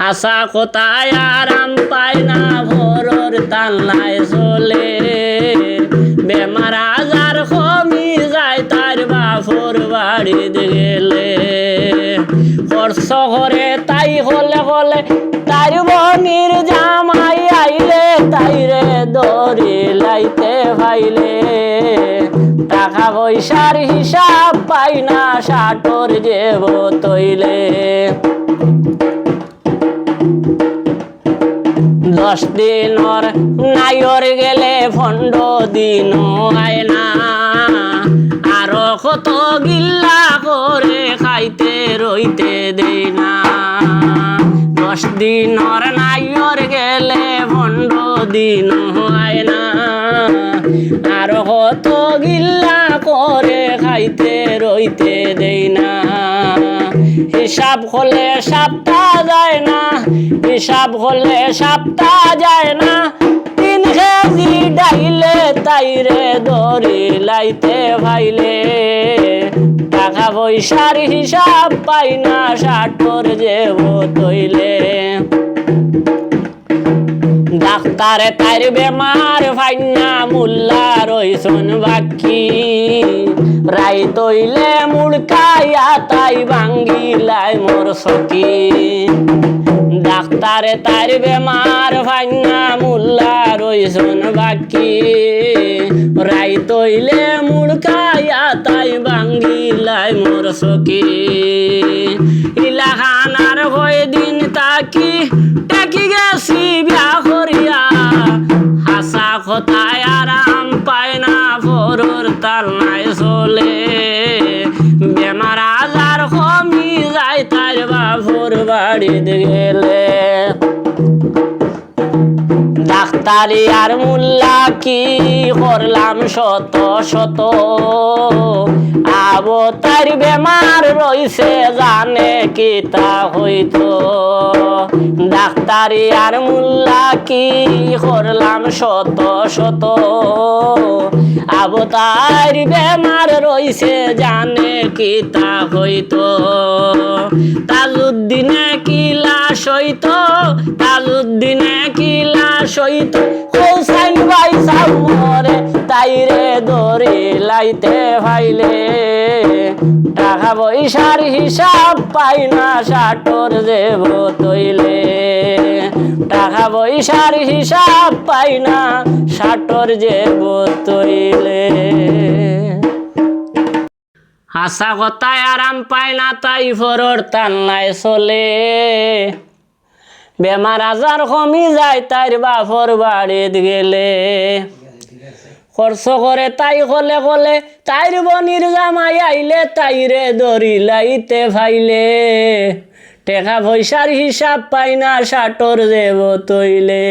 হাসা কোথায় আরাম পায় না, ভোরর তাল্লায় চলে বেমার আজার কমি যায় তার বাফর বাড়িতে গেলে করে তাই হলে হলে তার বনির জামাই আইলে তাইরে দড়ি লাইতে ভাইলে। টাকা পয়সার হিসাব পাই না সাটর যেব তৈলে দশ দিনর নাইর গেলে ফন্ড দিন না। আরও কত গিল্লা করে খাইতে রইতে দেই না। দশ দিনর নাইর গেলে ফন্ড দিন না। আরও কত গিল্লা করে খাইতে রইতে দেই না। হিসাব হলে সপ্তাহ যায় না, হিসাব হলে সপ্তাহ যায় না। তিন কেজি ডাইলে তাইরে দড়ি লাইতে ভাইলে। টাকা পয়সার হিসাব পাই না ষাটর যেব তৈলে। ডাক্তারে তার বেমার ফাইনা মুল্লা রইসন বাকি। রাই তৈলে মুড়কাইয়া তাই ভাঙ্গিলাই মোর সকি ডাক্তারে তার বেমার ফাইনা মুল্লা রইসন বাকি। রাই তৈলে মুড়কাইয়া তাই ভাঙ্গিলাই মোর সকি ইলাহানার হয়ে দিন তাকি, টেকি গেছি ফরর তাল নাই চলে। বেমার আজার কমি যায় তার বাবুর বাড়িতে গেলে। ডাক্তারি আর মুল্লা কি করলাম শত শত? আবো তার বেমার রইছে, জানে কি তা হইতো? ডাক্তারি আর মুল্লা কি করলাম শত শত? আবো তার বেমার রইছে, জানে কি তা হইতো? তাজুদ্দিনে কি লাশ হইতো? হইতো হোসাইন ভাই সামরে দরে লাইতে ভাইলে। টাকা পয়সার হিসাব পাই না ষাটর দেব তৈলে। টাকা পয়সার হিসাব পাই না ষাটর যেব তৈলে। হাসা কথায় আরাম পায় না, তাই ফরর তান্নায় চলে। বেমার আজার কমি যায়, তাইর বাপর বাড়িত গেলে। খরচ করে তাই কলে কলে, তাইর বনির জামাই আইলে তাইরে দড়ি লাইতে ফাইলে। টেকা পয়সার হিসাব পাই না ষাটর দেব তৈলে।